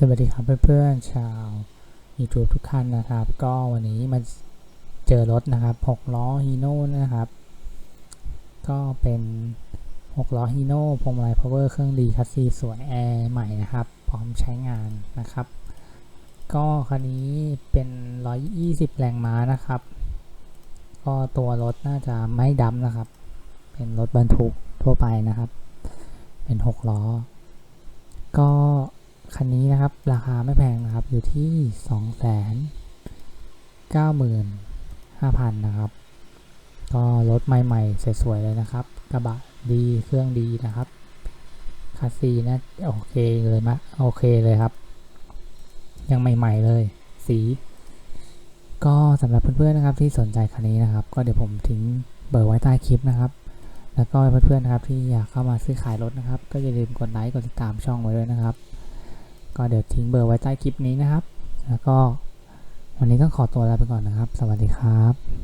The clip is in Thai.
สวัสดีครับเพื่อนๆชาว YouTube ทุกท่านนะครับ ก็วันนี้มาเจอรถนะครับ6ล้อฮีโน่นะครับ ก็เป็น6ล้อฮีโน่พวงมาลัยพาวเวอร์เครื่องดีคัสซีสวยแอร์ใหม่นะครับ พร้อมใช้งานนะครับ ก็คันนี้เป็น 120 แรงม้านะครับ ก็ตัวรถน่าจะไม่ดำนะครับ เป็นรถบรรทุกทั่วไปนะครับ เป็น6ล้อ ก็ คันนี้นะครับ ราคาไม่แพงนะครับ อยู่ที่สองแสนเก้าหมื่นห้าพันนะครับ ก็รถใหม่ๆสวยๆเลยนะครับ กระบะดีเครื่องดีนะครับคัสซีนะโอเคเลยมะโอเคเลยครับ ยังใหม่ๆเลย สี ก็สำหรับเพื่อนๆนะครับที่สนใจคันนี้นะครับ ก็เดี๋ยวผมทิ้งเบอร์ไว้ใต้คลิปนะครับ แล้วก็เพื่อนๆนะครับที่อยากเข้ามาซื้อขายรถนะครับ ก็อย่าลืมกดไลค์กดติดตามช่องไว้ด้วยนะครับ ก็เดี๋ยวทิ้งเบอร์ไว้ใต้คลิปนี้นะครับ แล้วก็วันนี้ต้องขอตัวลาไปก่อนนะครับ สวัสดีครับ